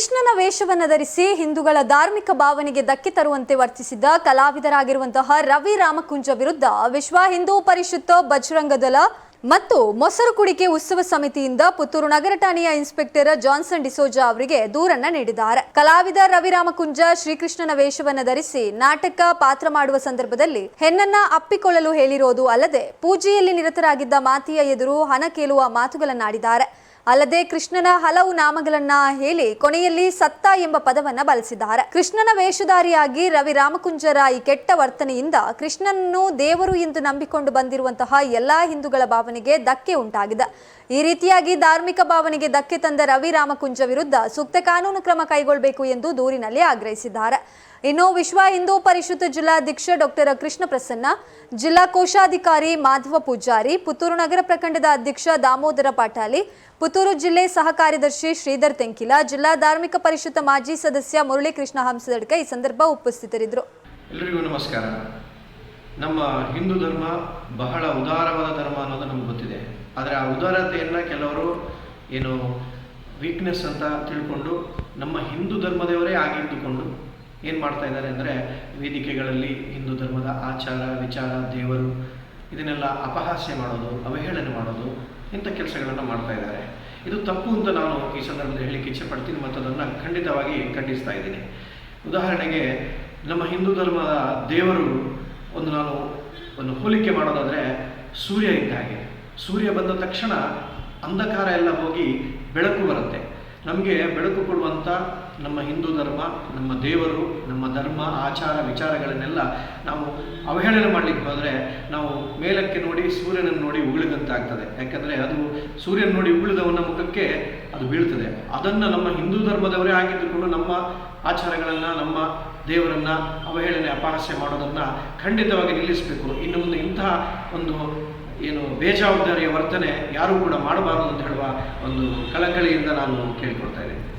ಕೃಷ್ಣನ ವೇಷವನ್ನು ಧರಿಸಿ ಹಿಂದೂಗಳ ಧಾರ್ಮಿಕ ಭಾವನೆಗೆ ಧಕ್ಕೆ ತರುವಂತೆ ವರ್ತಿಸಿದ್ದ ಕಲಾವಿದರಾಗಿರುವಂತಹ ರವಿ ರಾಮಕುಂಜ ವಿರುದ್ಧ ವಿಶ್ವ ಹಿಂದೂ ಪರಿಷತ್ ಬಜರಂಗ ದಳ ಮತ್ತು ಮೊಸರು ಕುಡಿಕೆ ಉತ್ಸವ ಸಮಿತಿಯಿಂದ ಪುತ್ತೂರು ನಗರ ಠಾಣೆಯ ಇನ್ಸ್ಪೆಕ್ಟರ್ ಜಾನ್ಸನ್ ಡಿಸೋಜಾ ಅವರಿಗೆ ದೂರನ್ನ ನೀಡಿದ್ದಾರೆ. ಕಲಾವಿದ ರವಿ ರಾಮಕುಂಜ ಶ್ರೀಕೃಷ್ಣನ ವೇಷವನ್ನು ಧರಿಸಿ ನಾಟಕ ಪಾತ್ರ ಮಾಡುವ ಸಂದರ್ಭದಲ್ಲಿ ಹೆಣ್ಣನ್ನ ಅಪ್ಪಿಕೊಳ್ಳಲು ಹೇಳಿರೋದು ಅಲ್ಲದೆ ಪೂಜೆಯಲ್ಲಿ ನಿರತರಾಗಿದ್ದ ಮಾತಿಯ ಎದುರು ಹಣ ಕೇಳುವ ಮಾತುಗಳನ್ನಾಡಿದ್ದಾರೆ. ಅಲ್ಲದೆ ಕೃಷ್ಣನ ಹಲವು ನಾಮಗಳನ್ನ ಹೇಳಿ ಕೊನೆಯಲ್ಲಿ ಸತ್ತ ಎಂಬ ಪದವನ್ನ ಬಳಸಿದ್ದಾರೆ. ಕೃಷ್ಣನ ವೇಷಧಾರಿಯಾಗಿ ರವಿ ರಾಮಕುಂಜರ ಈ ಕೆಟ್ಟ ವರ್ತನೆಯಿಂದ ಕೃಷ್ಣನನ್ನು ದೇವರು ಎಂದು ನಂಬಿಕೊಂಡು ಬಂದಿರುವಂತಹ ಎಲ್ಲಾ ಹಿಂದೂಗಳ ಭಾವನೆಗೆ ಧಕ್ಕೆ ಉಂಟಾಗಿದೆ. ಈ ರೀತಿಯಾಗಿ ಧಾರ್ಮಿಕ ಭಾವನೆಗೆ ಧಕ್ಕೆ ತಂದ ರವಿ ರಾಮಕುಂಜ ವಿರುದ್ಧ ಸೂಕ್ತ ಕಾನೂನು ಕ್ರಮ ಕೈಗೊಳ್ಳಬೇಕು ಎಂದು ದೂರಿನಲ್ಲಿ ಆಗ್ರಹಿಸಿದ್ದಾರೆ. ಇನ್ನು ವಿಶ್ವ ಹಿಂದೂ ಪರಿಷತ್ ಜಿಲ್ಲಾಧ್ಯಕ್ಷ ಡಾಕ್ಟರ್ ಕೃಷ್ಣ ಪ್ರಸನ್ನ ಜಿಲ್ಲಾ ಕೋಶಾಧಿಕಾರಿ ಮಾಧವ ಪೂಜಾರಿ, ಪುತ್ತೂರು ನಗರ ಪ್ರಖಂಡದ ಅಧ್ಯಕ್ಷ ದಾಮೋದರ ಪಾಟಾಲಿ ಪುತ್ತೂರು ಜಿಲ್ಲೆ ಸಹ ಕಾರ್ಯದರ್ಶಿ ಶ್ರೀಧರ್ ತೆಂಕಿಲ, ಜಿಲ್ಲಾ ಧಾರ್ಮಿಕ ಪರಿಷತ್ ಮಾಜಿ ಸದಸ್ಯ ಮುರಳೀಕೃಷ್ಣ ಹಂಸದಡ್ಕ ಈ ಸಂದರ್ಭ ಉಪಸ್ಥಿತರಿದ್ದರು. ಎಲ್ಲರಿಗೂ ನಮಸ್ಕಾರ. ನಮ್ಮ ಹಿಂದೂ ಧರ್ಮ ಬಹಳ ಉದಾರವಾದ ಧರ್ಮ ಅನ್ನೋದು ನಮ್ಗೆ ಗೊತ್ತಿದೆ. ಆದರೆ ಆ ಉದಾರತೆಯನ್ನು ಕೆಲವರು ಏನು ವೀಕ್ನೆಸ್ ಅಂತ ತಿಳ್ಕೊಂಡು ನಮ್ಮ ಹಿಂದೂ ಧರ್ಮದವರೇ ಆಗಿದ್ದುಕೊಂಡು ಏನು ಮಾಡ್ತಾ ಇದ್ದಾರೆ ಅಂದರೆ ವೇದಿಕೆಗಳಲ್ಲಿ ಹಿಂದೂ ಧರ್ಮದ ಆಚಾರ, ವಿಚಾರ, ದೇವರು ಇದನ್ನೆಲ್ಲ ಅಪಹಾಸ್ಯ ಮಾಡೋದು, ಅವಹೇಳನೆ ಮಾಡೋದು, ಇಂಥ ಕೆಲಸಗಳನ್ನು ಮಾಡ್ತಾ ಇದ್ದಾರೆ. ಇದು ತಪ್ಪು ಅಂತ ನಾನು ಈ ಸಂದರ್ಭದಲ್ಲಿ ಹೇಳಲಿಕ್ಕೆ ಇಚ್ಛೆ ಪಡ್ತೀನಿ ಮತ್ತು ಅದನ್ನು ಖಂಡಿತವಾಗಿ ಖಂಡಿಸ್ತಾ ಇದ್ದೀನಿ. ಉದಾಹರಣೆಗೆ, ನಮ್ಮ ಹಿಂದೂ ಧರ್ಮದ ದೇವರು ಒಂದು ನಾನು ಒಂದು ಹೋಲಿಕೆ ಮಾಡೋದಾದರೆ ಸೂರ್ಯ ಇದ್ದ ಹಾಗೆ. ಸೂರ್ಯ ಬಂದ ತಕ್ಷಣ ಅಂಧಕಾರ ಎಲ್ಲ ಹೋಗಿ ಬೆಳಕು ಬರುತ್ತೆ. ನಮಗೆ ಬೆಳಕು ಕೊಡುವಂಥ ನಮ್ಮ ಹಿಂದೂ ಧರ್ಮ, ನಮ್ಮ ದೇವರು, ನಮ್ಮ ಧರ್ಮ, ಆಚಾರ, ವಿಚಾರಗಳನ್ನೆಲ್ಲ ನಾವು ಅವಹೇಳನ ಮಾಡಲಿಕ್ಕೆ ಹೋದರೆ ನಾವು ಮೇಲಕ್ಕೆ ನೋಡಿ ಸೂರ್ಯನನ್ನು ನೋಡಿ ಉಗುಳಿದಂತೆ ಆಗ್ತದೆ ಯಾಕಂದರೆ ಅದು ಸೂರ್ಯನ ನೋಡಿ ಉಗುಳಿದವನ ಮುಖಕ್ಕೆ ಅದು ಬೀಳ್ತದೆ. ಅದನ್ನು ನಮ್ಮ ಹಿಂದೂ ಧರ್ಮದವರೇ ಆಗಿದ್ದುಕೊಂಡು ನಮ್ಮ ಆಚಾರಗಳನ್ನು, ನಮ್ಮ ದೇವರನ್ನು ಅವಹೇಳನೆ ಅಪಹಾಸ್ಯ ಮಾಡೋದನ್ನು ಖಂಡಿತವಾಗಿ ನಿಲ್ಲಿಸಬೇಕು. ಇನ್ನು ಇಂತಹ ಒಂದು ಏನು ಬೇಜವಾಬ್ದಾರಿಯ ವರ್ತನೆ ಯಾರೂ ಕೂಡ ಮಾಡಬಾರದು ಅಂತ ಹೇಳುವ ಒಂದು ಕಳಕಳಿಯಿಂದ ನಾನು ಕೇಳಿಕೊಳ್ತಾ ಇದ್ದೀನಿ.